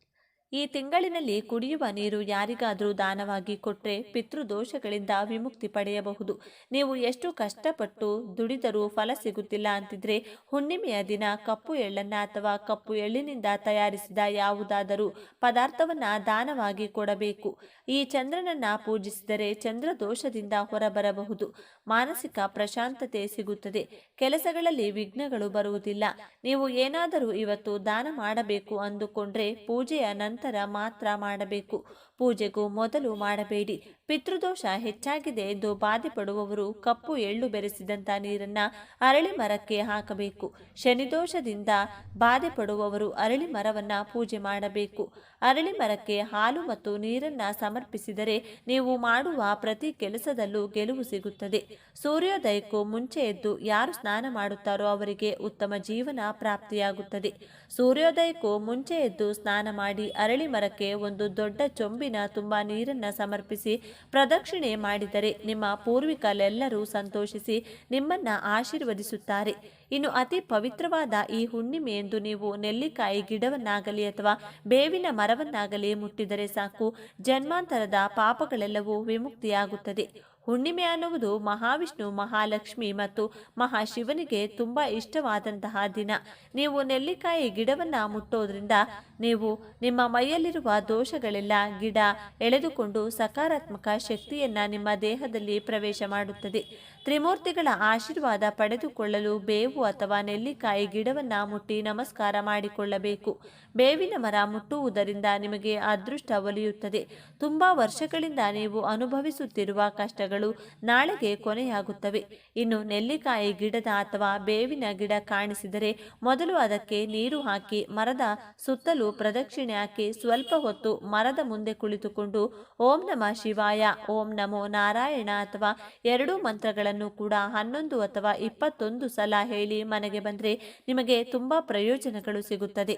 ಈ ತಿಂಗಳಿನಲ್ಲಿ ಕುಡಿಯುವ ನೀರು ಯಾರಿಗಾದರೂ ದಾನವಾಗಿ ಕೊಟ್ಟರೆ ಪಿತೃದೋಷಗಳಿಂದ ವಿಮುಕ್ತಿ ಪಡೆಯಬಹುದು. ನೀವು ಎಷ್ಟು ಕಷ್ಟಪಟ್ಟು ದುಡಿದರೂ ಫಲ ಸಿಗುತ್ತಿಲ್ಲ ಅಂತಿದ್ರೆ ಹುಣ್ಣಿಮೆಯ ದಿನ ಕಪ್ಪು ಎಳ್ಳನ್ನ ಅಥವಾ ಕಪ್ಪು ಎಳ್ಳಿನಿಂದ ತಯಾರಿಸಿದ ಯಾವುದಾದರೂ ಪದಾರ್ಥವನ್ನ ದಾನವಾಗಿ ಕೊಡಬೇಕು. ಈ ಚಂದ್ರನನ್ನ ಪೂಜಿಸಿದರೆ ಚಂದ್ರ ದೋಷದಿಂದ ಹೊರಬರಬಹುದು. ಮಾನಸಿಕ ಪ್ರಶಾಂತತೆ ಸಿಗುತ್ತದೆ. ಕೆಲಸಗಳಲ್ಲಿ ವಿಘ್ನಗಳು ಬರುವುದಿಲ್ಲ. ನೀವು ಏನಾದರೂ ಇವತ್ತು ದಾನ ಮಾಡಬೇಕು ಅಂದುಕೊಂಡ್ರೆ ಪೂಜೆಯ ನಂತರ ಮಾತ್ರ ಮಾಡಬೇಕು. ಪೂಜೆಗೂ ಮೊದಲು ಮಾಡಬೇಡಿ. ಪಿತೃದೋಷ ಹೆಚ್ಚಾಗಿದೆ ಎಂದು ಬಾಧೆ ಪಡುವವರು ಕಪ್ಪು ಎಳ್ಳು ಬೆರೆಸಿದಂಥ ನೀರನ್ನ ಅರಳಿ ಮರಕ್ಕೆ ಹಾಕಬೇಕು. ಶನಿದೋಷದಿಂದ ಬಾಧೆ ಪಡುವವರು ಅರಳಿ ಮರವನ್ನ ಪೂಜೆ ಮಾಡಬೇಕು. ಅರಳಿ ಮರಕ್ಕೆ ಹಾಲು ಮತ್ತು ನೀರನ್ನ ಸಮರ್ಪಿಸಿದರೆ ನೀವು ಮಾಡುವ ಪ್ರತಿ ಕೆಲಸದಲ್ಲೂ ಗೆಲುವು ಸಿಗುತ್ತದೆ. ಸೂರ್ಯೋದಯಕ್ಕೂ ಮುಂಚೆ ಎದ್ದು ಯಾರು ಸ್ನಾನ ಮಾಡುತ್ತಾರೋ ಅವರಿಗೆ ಉತ್ತಮ ಜೀವನ ಪ್ರಾಪ್ತಿಯಾಗುತ್ತದೆ. ಸೂರ್ಯೋದಯಕ್ಕೂ ಮುಂಚೆ ಎದ್ದು ಸ್ನಾನ ಮಾಡಿ ಅರಳಿ ಮರಕ್ಕೆ ಒಂದು ದೊಡ್ಡ ಚೊಂಬಿ ಚೆಂಬಿನ ತುಂಬ ನೀರನ್ನು ಸಮರ್ಪಿಸಿ ಪ್ರದಕ್ಷಿಣೆ ಮಾಡಿದರೆ ನಿಮ್ಮ ಪೂರ್ವಿಕರೆಲ್ಲರೂ ಸಂತೋಷಿಸಿ ನಿಮ್ಮನ್ನ ಆಶೀರ್ವದಿಸುತ್ತಾರೆ. ಇನ್ನು ಅತಿ ಪವಿತ್ರವಾದ ಈ ಹುಣ್ಣಿಮೆಯೆಂದು ನೀವು ನೆಲ್ಲಿಕಾಯಿ ಗಿಡವನ್ನಾಗಲಿ ಅಥವಾ ಬೇವಿನ ಮರವನ್ನಾಗಲಿ ಮುಟ್ಟಿದರೆ ಸಾಕು. ಜನ್ಮಾಂತರದ ಪಾಪಗಳೆಲ್ಲವೂ ವಿಮುಕ್ತಿಯಾಗುತ್ತದೆ. ಹುಣ್ಣಿಮೆ ಅನ್ನುವುದು ಮಹಾವಿಷ್ಣು, ಮಹಾಲಕ್ಷ್ಮಿ ಮತ್ತು ಮಹಾಶಿವನಿಗೆ ತುಂಬ ಇಷ್ಟವಾದಂತಹ ದಿನ. ನೀವು ನೆಲ್ಲಿಕಾಯಿ ಗಿಡವನ್ನ ಮುಟ್ಟೋದ್ರಿಂದ ನೀವು ನಿಮ್ಮ ಮೈಯಲ್ಲಿರುವ ದೋಷಗಳೆಲ್ಲ ಗಿಡ ಎಳೆದುಕೊಂಡು ಸಕಾರಾತ್ಮಕ ಶಕ್ತಿಯನ್ನ ನಿಮ್ಮ ದೇಹದಲ್ಲಿ ಪ್ರವೇಶ ಮಾಡುತ್ತದೆ. ತ್ರಿಮೂರ್ತಿಗಳ ಆಶೀರ್ವಾದ ಪಡೆದುಕೊಳ್ಳಲು ಬೇವು ಅಥವಾ ನೆಲ್ಲಿಕಾಯಿ ಗಿಡವನ್ನ ಮುಟ್ಟಿ ನಮಸ್ಕಾರ ಮಾಡಿಕೊಳ್ಳಬೇಕು. ಬೇವಿನ ಮರ ಮುಟ್ಟುವುದರಿಂದ ನಿಮಗೆ ಅದೃಷ್ಟ ಒಲಿಯುತ್ತದೆ. ತುಂಬಾ ವರ್ಷಗಳಿಂದ ನೀವು ಅನುಭವಿಸುತ್ತಿರುವ ಕಷ್ಟಗಳು ನಾಳೆಗೆ ಕೊನೆಯಾಗುತ್ತವೆ. ಇನ್ನು ನೆಲ್ಲಿಕಾಯಿ ಗಿಡದ ಅಥವಾ ಬೇವಿನ ಗಿಡ ಕಾಣಿಸಿದರೆ ಮೊದಲು ಅದಕ್ಕೆ ನೀರು ಹಾಕಿ ಮರದ ಸುತ್ತಲೂ ಪ್ರದಕ್ಷಿಣೆ ಹಾಕಿ ಸ್ವಲ್ಪ ಹೊತ್ತು ಮರದ ಮುಂದೆ ಕುಳಿತುಕೊಂಡು ಓಂ ನಮ ಶಿವಾಯ, ಓಂ ನಮೋ ನಾರಾಯಣ ಅಥವಾ ಎರಡೂ ಮಂತ್ರಗಳನ್ನು ಕೂಡ ಹನ್ನೊಂದು ಅಥವಾ ಇಪ್ಪತ್ತೊಂದು ಸಲ ಹೇಳಿ ಮನೆಗೆ ಬಂದರೆ ನಿಮಗೆ ತುಂಬಾ ಪ್ರಯೋಜನಗಳು ಸಿಗುತ್ತದೆ.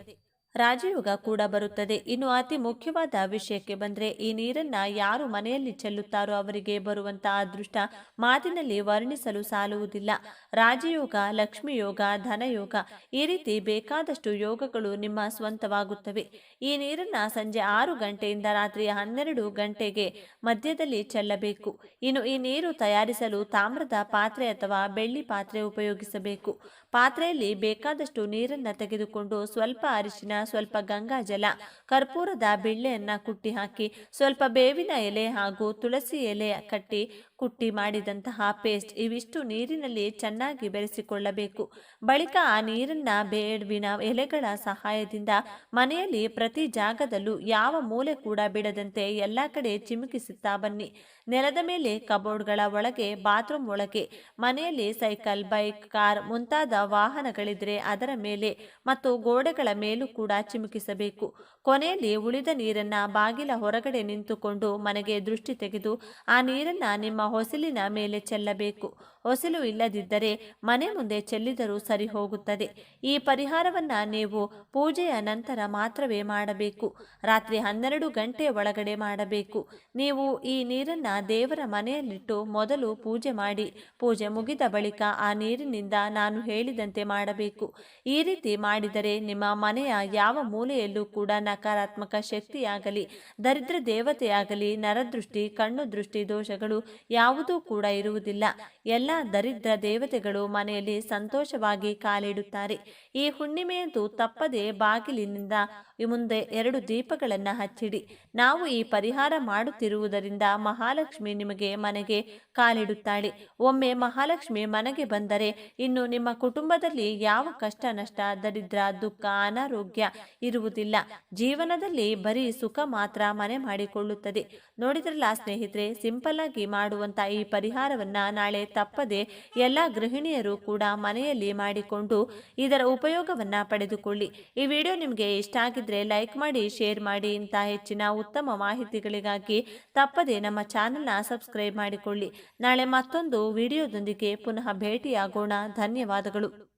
ರಾಜಯೋಗ ಕೂಡ ಬರುತ್ತದೆ. ಇನ್ನು ಅತಿ ಮುಖ್ಯವಾದ ವಿಷಯಕ್ಕೆ ಬಂದರೆ ಈ ನೀರನ್ನ ಯಾರು ಮನೆಯಲ್ಲಿ ಚೆಲ್ಲುತ್ತಾರೋ ಅವರಿಗೆ ಬರುವಂತಹ ಅದೃಷ್ಟ ಮಾತಿನಲ್ಲಿ ವರ್ಣಿಸಲು ಸಾಲುವುದಿಲ್ಲ. ರಾಜಯೋಗ ಲಕ್ಷ್ಮಿ ಯೋಗ ಧನಯೋಗ ಈ ರೀತಿ ಬೇಕಾದಷ್ಟು ಯೋಗಗಳು ನಿಮ್ಮ ಸ್ವಂತವಾಗುತ್ತವೆ. ಈ ನೀರನ್ನ ಸಂಜೆ ಆರು ಗಂಟೆಯಿಂದ ರಾತ್ರಿ ಹನ್ನೆರಡು ಗಂಟೆಗೆ ಮಧ್ಯದಲ್ಲಿ ಚೆಲ್ಲಬೇಕು. ಇನ್ನು ಈ ನೀರು ತಯಾರಿಸಲು ತಾಮ್ರದ ಪಾತ್ರೆ ಅಥವಾ ಬೆಳ್ಳಿ ಪಾತ್ರೆ ಉಪಯೋಗಿಸಬೇಕು. ಪಾತ್ರೆಯಲ್ಲಿ ಬೇಕಾದಷ್ಟು ನೀರನ್ನ ತೆಗೆದುಕೊಂಡು ಸ್ವಲ್ಪ ಅರಿಶಿನ ಸ್ವಲ್ಪ ಗಂಗಾಜಲ ಕರ್ಪೂರದ ಬಿಳ್ಳೆಯನ್ನ ಕುಟ್ಟಿ ಹಾಕಿ ಸ್ವಲ್ಪ ಬೇವಿನ ಎಲೆ ಹಾಗೂ ತುಳಸಿ ಎಲೆ ಕಟ್ಟಿ ಕುಟ್ಟಿ ಮಾಡಿದಂತಹ ಪೇಸ್ಟ್ ಇವಿಷ್ಟು ನೀರಿನಲ್ಲಿ ಚೆನ್ನಾಗಿ ಬೆರೆಸಿಕೊಳ್ಳಬೇಕು. ಬಳಿಕ ಆ ನೀರನ್ನ ಬೇಡ್ವಿನ ಎಲೆಗಳ ಸಹಾಯದಿಂದ ಮನೆಯಲ್ಲಿ ಪ್ರತಿ ಜಾಗದಲ್ಲೂ ಯಾವ ಮೂಲೆ ಕೂಡ ಬಿಡದಂತೆ ಎಲ್ಲ ಕಡೆ ಚಿಮುಕಿಸುತ್ತಾ ಬನ್ನಿ. ನೆಲದ ಮೇಲೆ ಕಬೋರ್ಡ್ಗಳ ಒಳಗೆ, ಬಾತ್ರೂಮ್ ಒಳಗೆ, ಮನೆಯಲ್ಲಿ ಸೈಕಲ್, ಬೈಕ್, ಕಾರ್ ಮುಂತಾದ ವಾಹನಗಳಿದ್ರೆ ಅದರ ಮೇಲೆ ಮತ್ತು ಗೋಡೆಗಳ ಮೇಲೂ ಕೂಡ ಚಿಮುಕಿಸಬೇಕು. ಕೊನೆಯಲ್ಲಿ ಉಳಿದ ನೀರನ್ನ ಬಾಗಿಲ ಹೊರಗಡೆ ನಿಂತುಕೊಂಡು ಮನೆಗೆ ದೃಷ್ಟಿ ತೆಗೆದು ಆ ನೀರನ್ನ ನಿಮ್ಮ ಹೊಸಲಿನ ಮೇಲೆ ಚೆಲ್ಲಬೇಕು. ಹೊಸಲು ಇಲ್ಲದಿದ್ದರೆ ಮನೆ ಮುಂದೆ ಚೆಲ್ಲಿದರೂ ಸರಿ ಹೋಗುತ್ತದೆ. ಈ ಪರಿಹಾರವನ್ನು ನೀವು ಪೂಜೆಯ ನಂತರ ಮಾತ್ರವೇ ಮಾಡಬೇಕು. ರಾತ್ರಿ ಹನ್ನೆರಡು ಗಂಟೆ ಒಳಗಡೆ ಮಾಡಬೇಕು. ನೀವು ಈ ನೀರನ್ನು ದೇವರ ಮನೆಯಲ್ಲಿಟ್ಟು ಮೊದಲು ಪೂಜೆ ಮಾಡಿ, ಪೂಜೆ ಮುಗಿದ ಬಳಿಕ ಆ ನೀರಿನಿಂದ ನಾನು ಹೇಳಿದಂತೆ ಮಾಡಬೇಕು. ಈ ರೀತಿ ಮಾಡಿದರೆ ನಿಮ್ಮ ಮನೆಯ ಯಾವ ಮೂಲೆಯಲ್ಲೂ ಕೂಡ ನಕಾರಾತ್ಮಕ ಶಕ್ತಿಯಾಗಲಿ, ದರಿದ್ರ ದೇವತೆಯಾಗಲಿ, ನರದೃಷ್ಟಿ, ಕಣ್ಣು ದೃಷ್ಟಿ ದೋಷಗಳು ಯಾವುದೂ ಕೂಡ ಇರುವುದಿಲ್ಲ. ಎಲ್ಲ ದರಿದ್ರ ದೇವತೆಗಳು ಮನೆಯಲ್ಲಿ ಸಂತೋಷವಾಗಿ ಕಾಲಿಡುತ್ತಾರೆ. ಈ ಹುಣ್ಣಿಮೆಯಂತೂ ತಪ್ಪದೆ ಬಾಗಿಲಿನಿಂದ ಮುಂದೆ ಎರಡು ದೀಪಗಳನ್ನು ಹಚ್ಚಿಡಿ. ನಾವು ಈ ಪರಿಹಾರ ಮಾಡುತ್ತಿರುವುದರಿಂದ ಮಹಾಲಕ್ಷ್ಮಿ ನಿಮಗೆ ಮನೆಗೆ ಕಾಲಿಡುತ್ತಾಳೆ. ಒಮ್ಮೆ ಮಹಾಲಕ್ಷ್ಮಿ ಮನೆಗೆ ಬಂದರೆ ಇನ್ನು ನಿಮ್ಮ ಕುಟುಂಬದಲ್ಲಿ ಯಾವ ಕಷ್ಟ, ನಷ್ಟ, ದರಿದ್ರ, ದುಃಖ, ಅನಾರೋಗ್ಯ ಇರುವುದಿಲ್ಲ. ಜೀವನದಲ್ಲಿ ಬರೀ ಸುಖ ಮಾತ್ರ ಮನೆ ಮಾಡಿಕೊಳ್ಳುತ್ತದೆ. ನೋಡಿದ್ರಲ್ಲ ಸ್ನೇಹಿತರೆ ಸಿಂಪಲ್ ಆಗಿ ಮಾಡುವಂತ ಈ ಪರಿಹಾರವನ್ನ ನಾಳೆ ತಪ್ಪದೆ ಎಲ್ಲ ಗೃಹಿಣಿಯರು ಕೂಡ ಮನೆಯಲ್ಲಿ ಮಾಡಿಕೊಂಡು ಇದರ ಉಪಯೋಗವನ್ನ ಪಡೆದುಕೊಳ್ಳಿ. ಈ ವಿಡಿಯೋ ನಿಮಗೆ ಇಷ್ಟ ಆಗಿದ್ರೆ ಲೈಕ್ ಮಾಡಿ, ಶೇರ್ ಮಾಡಿ ಇಂಥ ಹೆಚ್ಚಿನ ಉತ್ತಮ ಮಾಹಿತಿಗಳಿಗಾಗಿ ತಪ್ಪದೆ ನಮ್ಮ ಚಾನೆಲ್ನ ಸಬ್ಸ್ಕ್ರೈಬ್ ಮಾಡಿಕೊಳ್ಳಿ. ನಾಳೆ ಮತ್ತೊಂದು ವಿಡಿಯೋದೊಂದಿಗೆ ಪುನಃ ಭೇಟಿಯಾಗೋಣ. ಧನ್ಯವಾದಗಳು.